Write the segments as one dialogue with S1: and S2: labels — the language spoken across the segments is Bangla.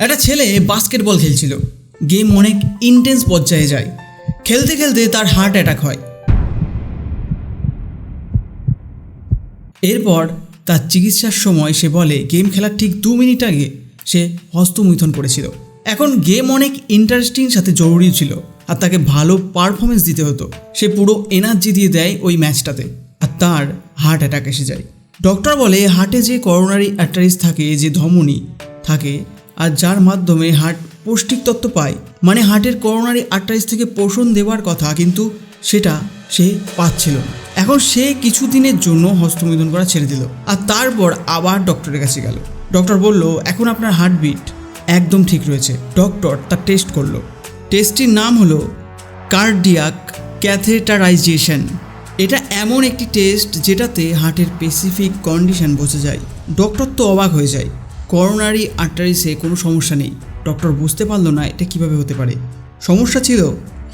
S1: একটা ছেলে বাস্কেটবল খেলছিল। গেম অনেক ইন্টেন্স পর্যায়ে যায়। খেলতে খেলতে তার হার্ট অ্যাটাক হয়। এরপর তার চিকিৎসার সময় সে বলে গেম খেলার ঠিক দু মিনিট আগে সে হস্তমৈথন করেছিল। এখন গেম অনেক ইন্টারেস্টিং সাথে জরুরি ছিল আর তাকে ভালো পারফরমেন্স দিতে হতো। সে পুরো এনার্জি দিয়ে দেয় ওই ম্যাচটাতে আর তার হার্ট অ্যাটাক এসে যায়। ডক্টর বলে হার্টে যে করোনারি অ্যাটারিস থাকে, যে ধমনী থাকে আর যার মাধ্যমে হার্ট পৌষ্টিক তত্ত্ব পায়। মানে হার্টের করোনারি আর্টারিস থেকে পোষণ দেওয়ার কথা, কিন্তু সেটা সে পাচ্ছিল না। এখন সে কিছুদিনের জন্য হস্তমৈথুন করা ছেড়ে দিল। আর তারপর আবার ডক্টরের কাছে গেল। ডক্টর বলল, এখন আপনার হার্টবিট একদম ঠিক রয়েছে। ডক্টর তার টেস্ট করল। টেস্টটির নাম হলো কার্ডিয়াক ক্যাথেটারাইজেশন। এটা এমন একটি টেস্ট যেটাতে হার্টের স্পেসিফিক কন্ডিশন বোঝা যায়। ডক্টর তো অবাক হয়ে যায়। করোনারি আর্টারিসে কোনো সমস্যা নেই। ডক্টর বুঝতে পারল না এটা কীভাবে হতে পারে। সমস্যা ছিল,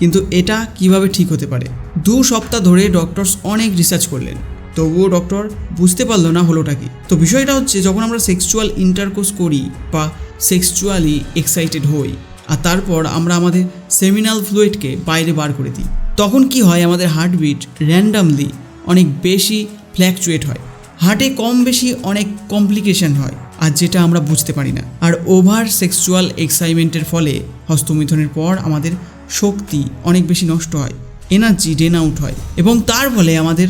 S1: কিন্তু এটা কীভাবে ঠিক হতে পারে? দু সপ্তাহ ধরে ডক্টরস অনেক রিসার্চ করলেন। তবুও ডক্টর বুঝতে পারল না হলোটা কি। তো বিষয়টা হচ্ছে, যখন আমরা সেক্সুয়াল ইন্টারকোর্স করি বা সেক্সুয়ালি এক্সাইটেড হই, আর তারপর আমরা আমাদের সেমিনাল ফ্লুইডকে বাইরে বার করে দিই, তখন কি হয়, আমাদের হার্টবিট র্যান্ডামলি অনেক বেশি ফ্ল্যাকচুয়েট হয়। হার্টে কম বেশি অনেক কমপ্লিকেশন হয়। আর যেটা আমরা বুঝতে পারি না। আর ওভার সেক্সুয়াল এক্সাইটমেন্টের ফলে হস্তমিথনের পর আমাদের শক্তি অনেক বেশি নষ্ট হয়, এনার্জি ড্রেন আউট হয় এবং তার ফলে আমাদের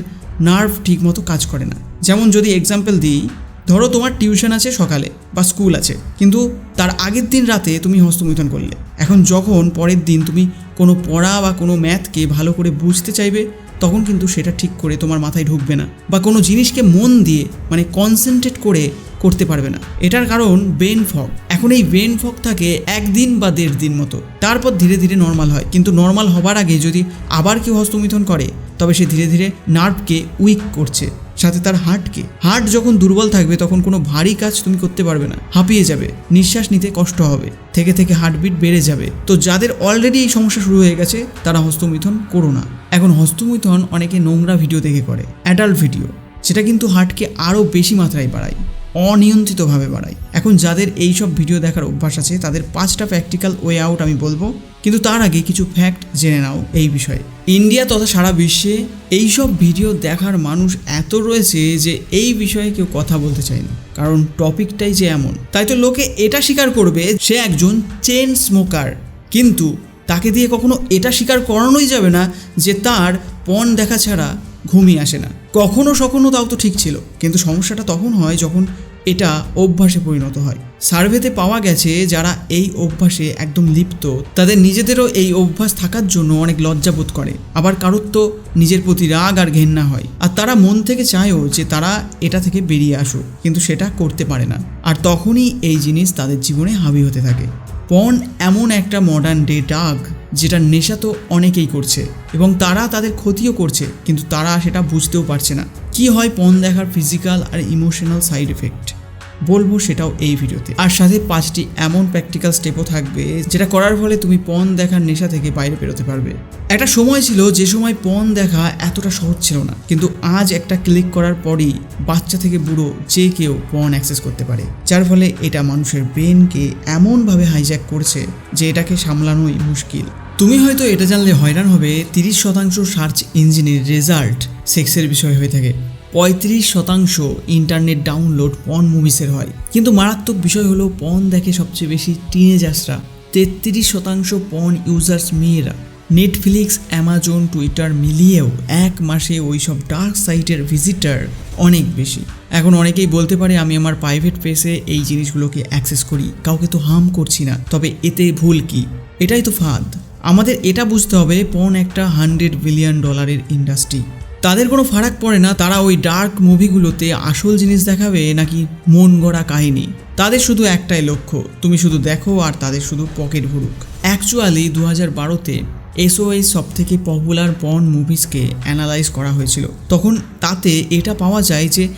S1: নার্ভ ঠিকমতো কাজ করে না। যেমন যদি এক্সাম্পল দিই, ধরো তোমার টিউশন আছে সকালে বা স্কুল আছে, কিন্তু তার আগের দিন রাতে তুমি হস্তমিথন করলে। এখন যখন পরের দিন তুমি কোনো পড়া বা কোনো ম্যাথকে ভালো করে বুঝতে চাইবে, তখন কিন্তু সেটা ঠিক করে তোমার মাথায় ঢুকবে না বা কোনো জিনিসকে মন দিয়ে মানে কনসেন্ট্রেট করে করতে পারবে না। এটার কারণ ব্রেন ফগ এখন এই ব্রেন ফগ থাকে একদিন বা দেড় দিন মতো। তারপর ধীরে ধীরে নর্মাল হয়। কিন্তু নর্মাল হবার আগে যদি আবার কেউ হস্তমিথন করে, তবে সে ধীরে ধীরে নার্ভকে উইক করছে, সাথে তার হার্টকে হার্ট যখন দুর্বল থাকবে, তখন কোনো ভারী কাজ তুমি করতে পারবে না। হাঁপিয়ে যাবে, নিঃশ্বাস নিতে কষ্ট হবে, থেকে থেকে হার্টবিট বেড়ে যাবে। তো যাদের অলরেডি এই সমস্যা শুরু হয়ে গেছে, তারা হস্তমিথন করো না। এখন হস্তমিথন অনেকে নোংরা ভিডিও দেখে করে অ্যাডাল্ট ভিডিও সেটা কিন্তু হার্টকে আরও বেশি মাত্রায় বাড়ায়। অনিয়ন্ত্রিতভাবে বাড়ায় এখন যাদের এই সব ভিডিও দেখার অভ্যাস আছে, তাদের পাঁচটা প্র্যাকটিক্যাল ওয়ে আউট আমি বলব। কিন্তু তার আগে কিছু ফ্যাক্ট জেনে নাও এই বিষয়ে। ইন্ডিয়া তথা সারা বিশ্বে এই সব ভিডিও দেখার মানুষ এত রয়েছে যে এই বিষয়ে কেউ কথা বলতে চায় না। কারণ টপিকটাই যে এমন, তাই তো লোকে এটা স্বীকার করবে সে একজন চেন স্মোকার কিন্তু তাকে দিয়ে কখনো এটা স্বীকার করানোই যাবে না যে তার পণ দেখা ছাড়া ঘুমিয়ে আসে না। কখনো সখনো তাও তো ঠিক ছিল। কিন্তু সমস্যাটা তখন হয় যখন এটা অভ্যাসে পরিণত হয়। সার্ভেতে পাওয়া গেছে যারা এই অভ্যাসে একদম লিপ্ত, তাদের নিজেদেরও এই অভ্যাস থাকার জন্য অনেক লজ্জাবোধ করে। আবার কারোর তো নিজের প্রতি রাগ আর ঘেন্না হয়। আর তারা মন থেকে চায়ও যে তারা এটা থেকে বেরিয়ে আসুক, কিন্তু সেটা করতে পারে না। আর তখনই এই জিনিস তাদের জীবনে হাবি হতে থাকে। পণ এমন একটা মডার্ন ডে ডাগ যেটা নেশা তো অনেকেই করছে এবং তারা তাদের ক্ষতিও করছে, কিন্তু তারা সেটা বুঝতেও পারছে না। কি হয় পণ দেখার ফিজিক্যাল আর ইমোশনাল সাইড এফেক্ট বলব সেটাও এই ভিডিওতে। আর সাথে পাঁচটি এমন প্র্যাকটিক্যাল স্টেপও থাকবে, যেটা করার ফলে তুমি পণ দেখার নেশা থেকে বাইরে বেরোতে পারবে। একটা সময় ছিল যে সময় পণ দেখা এতটা সহজ ছিল না, কিন্তু আজ একটা ক্লিক করার পরই বাচ্চা থেকে বুড়ো যে কেউ পণ অ্যাক্সেস করতে পারে, যার ফলে এটা মানুষের ব্রেনকে এমনভাবে হাইজ্যাক করছে যে এটাকে সামলানোই মুশকিল। তুমি হয়তো এটা জানলে হয়রান হবে, তিরিশ শতাংশ সার্চ ইঞ্জিনের রেজাল্ট সেক্সের বিষয় হয়ে থাকে। পঁয়ত্রিশ শতাংশ ইন্টারনেট ডাউনলোড পন মুভিসের হয়। কিন্তু মারাত্মক বিষয় হলো পন দেখে সবচেয়ে বেশি টিনেজার্সরা তেত্রিশ শতাংশ পন ইউজার্স মেয়েরা নেটফ্লিক্স অ্যামাজন টুইটার মিলিয়েও এক মাসে ওই সব ডার্ক সাইটের ভিজিটার অনেক বেশি। এখন অনেকেই বলতে পারে, আমি আমার প্রাইভেট পেসে এই জিনিসগুলোকে অ্যাক্সেস করি, কাউকে তো হার্ম করছি না, তবে এতে ভুল কি? এটাই তো ফাঁদ। আমাদের এটা বুঝতে হবে পন একটা হান্ড্রেড বিলিয়ন ডলারের ইন্ডাস্ট্রি তাদের কোনো ফারাক পড়ে না, তারা ওই ডার্ক মুভিগুলোতে আসল জিনিস দেখাবে নাকি মন গড়া কাহিনী। তাদের শুধু একটাই লক্ষ্য, তুমি শুধু দেখো আর তাদের শুধু পকেট ভরুক। অ্যাকচুয়ালি দু হাজার বারোতে এসওএস সব থেকে পপুলার পর্ন মুভিসকে অ্যানালাইজ করা হয়েছিল। তখন তাতে এটা পাওয়া যায় যে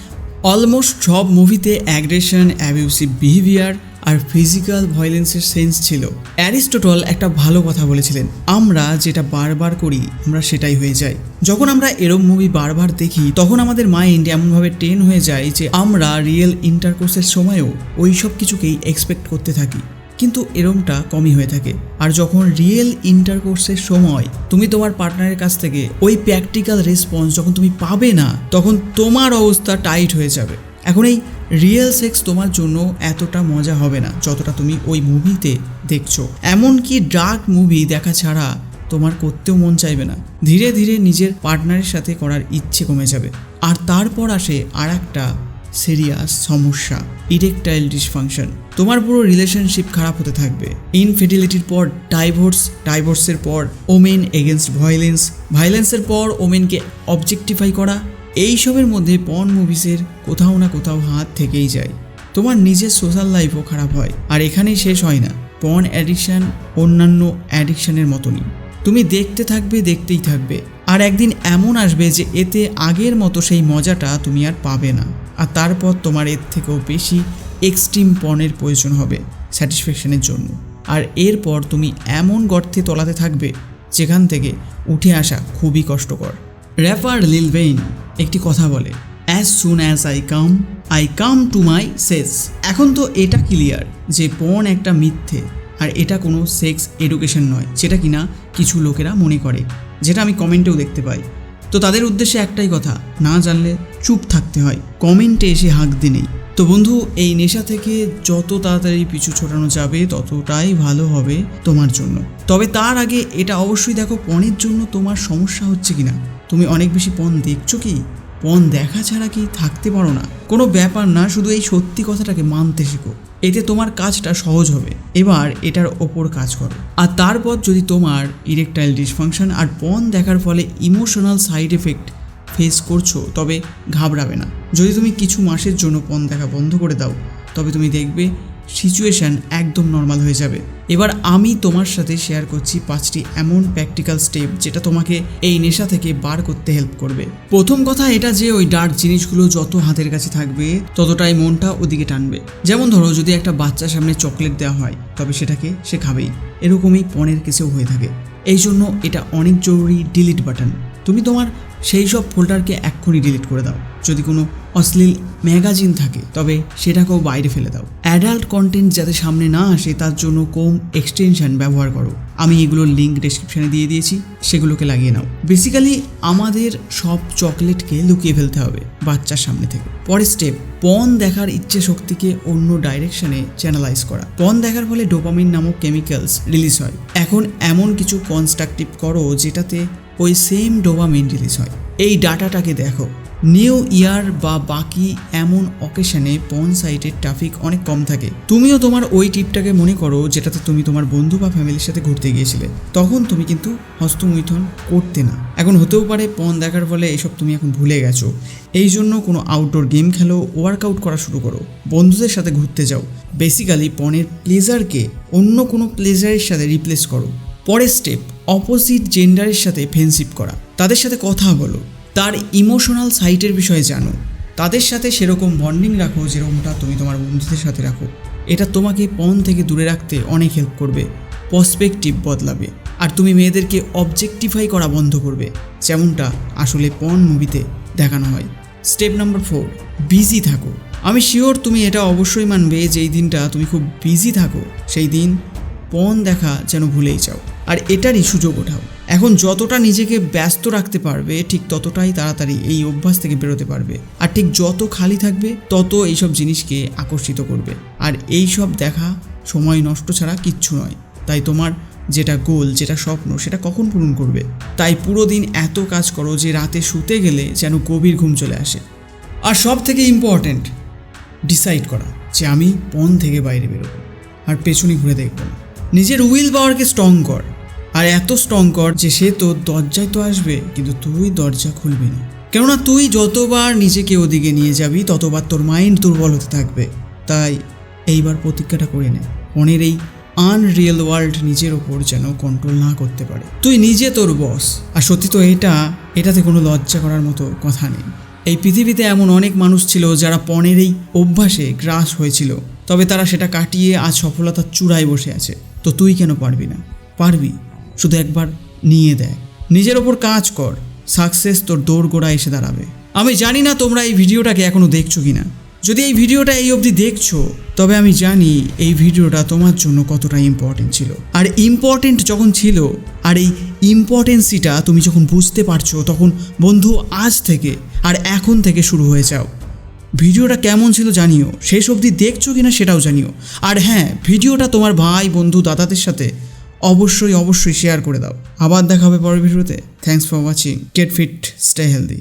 S1: অলমোস্ট সব মুভিতে অ্যাগ্রেশন অ্যাবিউসিভ বিহেভিয়ার আর ফিজিক্যাল ভায়োলেন্সের সেন্স ছিল। অ্যারিস্টোটল একটা ভালো কথা বলেছিলেন, আমরা যেটা বারবার করি, আমরা সেটাই হয়ে যাই। যখন আমরা এরম মুভি বারবার দেখি, তখন আমাদের মাইন্ড এমনভাবে ট্রেন হয়ে যায় যে আমরা রিয়েল ইন্টারকোর্সের সময়ও ওই সব কিছুকেই এক্সপেক্ট করতে থাকি। কিন্তু এরমটা কমই হয়ে থাকে। আর যখন রিয়েল ইন্টারকোর্সের সময় তুমি তোমার পার্টনারের কাছ থেকে ওই প্র্যাকটিক্যাল রেসপন্স যখন তুমি পাবে না, তখন তোমার অবস্থা টাইট হয়ে যাবে। এখন এই রিয়েল সেক্স তোমার জন্য এতটা মজা হবে না যতটা তুমি ওই মুভিতে দেখছ। এমনকি ডার্ক মুভি দেখা ছাড়া তোমার করতেও মন চাইবে না। ধীরে ধীরে নিজের পার্টনারের সাথে করার ইচ্ছে কমে যাবে। আর তারপর আসে আর একটা সিরিয়াস সমস্যা ইরেকটাইল ডিসফাংশন তোমার পুরো রিলেশনশিপ খারাপ হতে থাকবে। ইনফিডিলিটির পর ডাইভোর্স ডাইভোর্সের পর ওমেন এগেনস্ট ভায়োলেন্স ভায়োলেন্সের পর ওমেনকে অবজেক্টিফাই করা এইসবের মধ্যে পন মুভিসের কোথাও না কোথাও হাত থেকেই যায়। তোমার নিজের সোশ্যাল লাইফও খারাপ হয়, আর এখানেই শেষ হয় না। পন অ্যাডিকশান অন্যান্য অ্যাডিকশানের মতনই। তুমি দেখতে থাকবে, দেখতেই থাকবে। আর একদিন এমন আসবে যে এতে আগের মতো সেই মজাটা তুমি আর পাবে না। আর তারপর তোমার এর থেকেও বেশি এক্সট্রিম পনেরো প্রয়োজন হবে স্যাটিসফ্যাকশনের জন্য। আর এরপর তুমি এমন গর্তে তলাতে থাকবে যেখান থেকে উঠে আসা খুবই কষ্টকর। র্যাপার লিল বেইন একটি কথা বলে as soon as I come I come to my সেস এখন তো এটা ক্লিয়ার যে পণ একটা মিথ্যে, আর এটা কোনো সেক্স এডুকেশন নয়, যেটা কিনা কিছু লোকেরা মনে করে, যেটা আমি কমেন্টেও দেখতে পাই। তো তাদের উদ্দেশ্যে একটাই কথা, না জানলে চুপ থাকতে হয়। কমেন্টে এসে হাঁক দিনেই তো বন্ধু, এই নেশা থেকে যত তাড়াতাড়ি পিছু ছোটানো যাবে, ততটাই ভালো হবে তোমার জন্য। তবে তার আগে এটা অবশ্যই দেখো, পণের জন্য তোমার সমস্যা হচ্ছে কিনা। তুমি অনেক বেশি পণ দেখছ কি? পণ দেখা ছাড়া কি থাকতে পারো না। কোনো ব্যাপার না, শুধু এই সত্যি কথাটাকে মানতে শেখো। এতে তোমার কাজটা সহজ হবে। এবার এটার ওপর কাজ করো। আর তারপর যদি তোমার ইরেকটাইল ডিসফাংশন আর পন দেখার ফলে ইমোশনাল সাইড এফেক্ট ফেস করছ, তবে ঘাবড়াবে না। যদি তুমি কিছু মাসের জন্য পণ দেখা বন্ধ করে দাও, তবে তুমি দেখবে সিচুয়েশান একদম নর্মাল হয়ে যাবে। এবার আমি তোমার সাথে শেয়ার করছি পাঁচটি এমন প্র্যাকটিক্যাল স্টেপ যেটা তোমাকে এই নেশা থেকে বার করতে হেল্প করবে। প্রথম কথা এটা যে ওই ডার্ক জিনিসগুলো যত হাতের কাছে থাকবে, ততটাই মনটা ওদিকে টানবে। যেমন ধরো যদি একটা বাচ্চার সামনে চকলেট দেওয়া হয়, তবে সেটাকে সে খাবেই। এরকমই পণের কেসেও হয়ে থাকে। এই জন্য এটা অনেক জরুরি ডিলিট বাটন তুমি তোমার সেই সব ফোল্ডারকে এক্ষুনি ডিলিট করে দাও। যদি কোনো অশ্লীল ম্যাগাজিন থাকে, তবে সেটাকেও বাইরে ফেলে দাও। অ্যাডাল্ট কন্টেন্ট যাতে সামনে না আসে, তার জন্য কোম এক্সটেনশন ব্যবহার করো। আমি এগুলোর লিঙ্ক ডেসক্রিপশানে দিয়ে দিয়েছি, সেগুলোকে লাগিয়ে নাও। বেসিক্যালি আমাদের সব চকলেটকে লুকিয়ে ফেলতে হবে বাচ্চার সামনে থেকে। পরের স্টেপ পন দেখার ইচ্ছে শক্তিকে অন্য ডাইরেকশনে চ্যানেলাইজ করা। পন দেখার ফলে ডোপামিন নামক কেমিক্যালস রিলিজ হয়। এখন এমন কিছু কনস্ট্রাকটিভ করো, যেটাতে ওই সেম ডোপামিন রিলিজ হয়। এই ডাটাটাকে দেখো। নিউ ইয়ার বা বাকি এমন অকেশনে পন সাইটের ট্রাফিক অনেক কম থাকে। তুমিও তোমার ওই টিপটাকে মনে করো যেটাতে তুমি তোমার বন্ধু বা ফ্যামিলির সাথে ঘুরতে গিয়েছিলে। তখন তুমি কিন্তু হস্তমৈথন করতে না। এখন হতেও পারে পন দেখার ফলে এসব তুমি এখন ভুলে গেছো। এই জন্য কোনো আউটডোর গেম খেলো ওয়ার্কআউট করা শুরু করো। বন্ধুদের সাথে ঘুরতে যাও। বেসিক্যালি পনেরো প্লেজারকে অন্য কোনো প্লেজারের সাথে রিপ্লেস করো। পরের স্টেপ অপোজিট জেন্ডারের সাথে ফ্রেন্ডশিপ করা। তাদের সাথে কথা বলো। তার ইমোশনাল সাইটের বিষয়ে জানো। তাদের সাথে সেরকম বন্ডিং রাখো যেরকমটা তুমি তোমার বন্ধুদের সাথে রাখো। এটা তোমাকে পণ থেকে দূরে রাখতে অনেক হেল্প করবে পসপেকটিভ বদলাবে আর তুমি মেয়েদেরকে অবজেক্টিফাই করা বন্ধ করবে। যেমনটা আসলে পণ মুভিতে দেখানো হয়। স্টেপ নাম্বার ফোর বিজি থাকো। আমি শিওর তুমি এটা অবশ্যই মানবে যেই দিনটা তুমি খুব বিজি থাকো। সেই দিন পণ দেখা যেন ভুলেই যাও। আর এটারই সুযোগ ওঠাও। এখন যতটা নিজেকে ব্যস্ত রাখতে পারবে, ঠিক ততটাই তাড়াতাড়ি এই অভ্যাস থেকে বেরোতে পারবে। আর ঠিক যত খালি থাকবে, তত এইসব জিনিসকে আকর্ষিত করবে। আর এই সব দেখা সময় নষ্ট ছাড়া কিচ্ছু নয়। তাই তোমার যেটা গোল, যেটা স্বপ্ন, সেটা কখন পূরণ করবে? তাই পুরো দিন এত কাজ করো যে রাতে শুতে গেলে যেন গভীর ঘুম চলে আসে। আর সব থেকে ইম্পর্ট্যান্ট ডিসাইড করা যে আমি পণ থেকে বাইরে বেরোবো। আর পেছনে ঘুরে দেখব। না নিজের উইল পাওয়ারকে স্ট্রং কর। আর এত স্ট্রং যে সে তো দরজায় তো আসবে, কিন্তু তুই দরজা খুলবি না। কেননা তুই যতবার নিজেকে ওদিকে নিয়ে যাবি, ততবার তোর মাইন্ড দুর্বল হতে থাকবে। তাই এইবার প্রতিজ্ঞাটা করে নে। মনের এই আনরিয়েল ওয়ার্ল্ড নিজের ওপর যেন কন্ট্রোল না করতে পারে। তুই নিজে তোর বস আর সত্যি তো এটা, এটাতে কোনো লজ্জা করার মতো কথা নেই। এই পৃথিবীতে এমন অনেক মানুষ ছিল যারা পণের এই অভ্যাসে গ্রাস হয়েছিল। তবে তারা সেটা কাটিয়ে আজ সফলতার চূড়ায় বসে আছে। তো তুই কেন পারবি না? পারবি। শুধু একবার নিয়ে দেয়। নিজের ওপর কাজ কর। সাকসেস তোর দৌড় গোড়া এসে দাঁড়াবে। আমি জানি না তোমরা এই ভিডিওটাকে এখনও দেখছ কি না যদি এই ভিডিওটা এই অবধি দেখছ, তবে আমি জানি এই ভিডিওটা তোমার জন্য কতটা ইম্পর্টেন্ট ছিল। আর ইম্পর্টেন্ট যখন ছিল, আর এই ইম্পর্টেন্সিটা তুমি যখন বুঝতে পারছ, তখন বন্ধু আজ থেকে আর এখন থেকে শুরু হয়ে যাও। ভিডিওটা কেমন ছিল জানিও। শেষ অবধি দেখছ কিনা সেটাও জানিও। আর হ্যাঁ ভিডিওটা তোমার ভাই, বন্ধু, দাদাদের সাথে অবশ্যই অবশ্যই শেয়ার করে দাও। আবার দেখা হবে পরের ভিডিওতে। Thanks for watching get fit stay healthy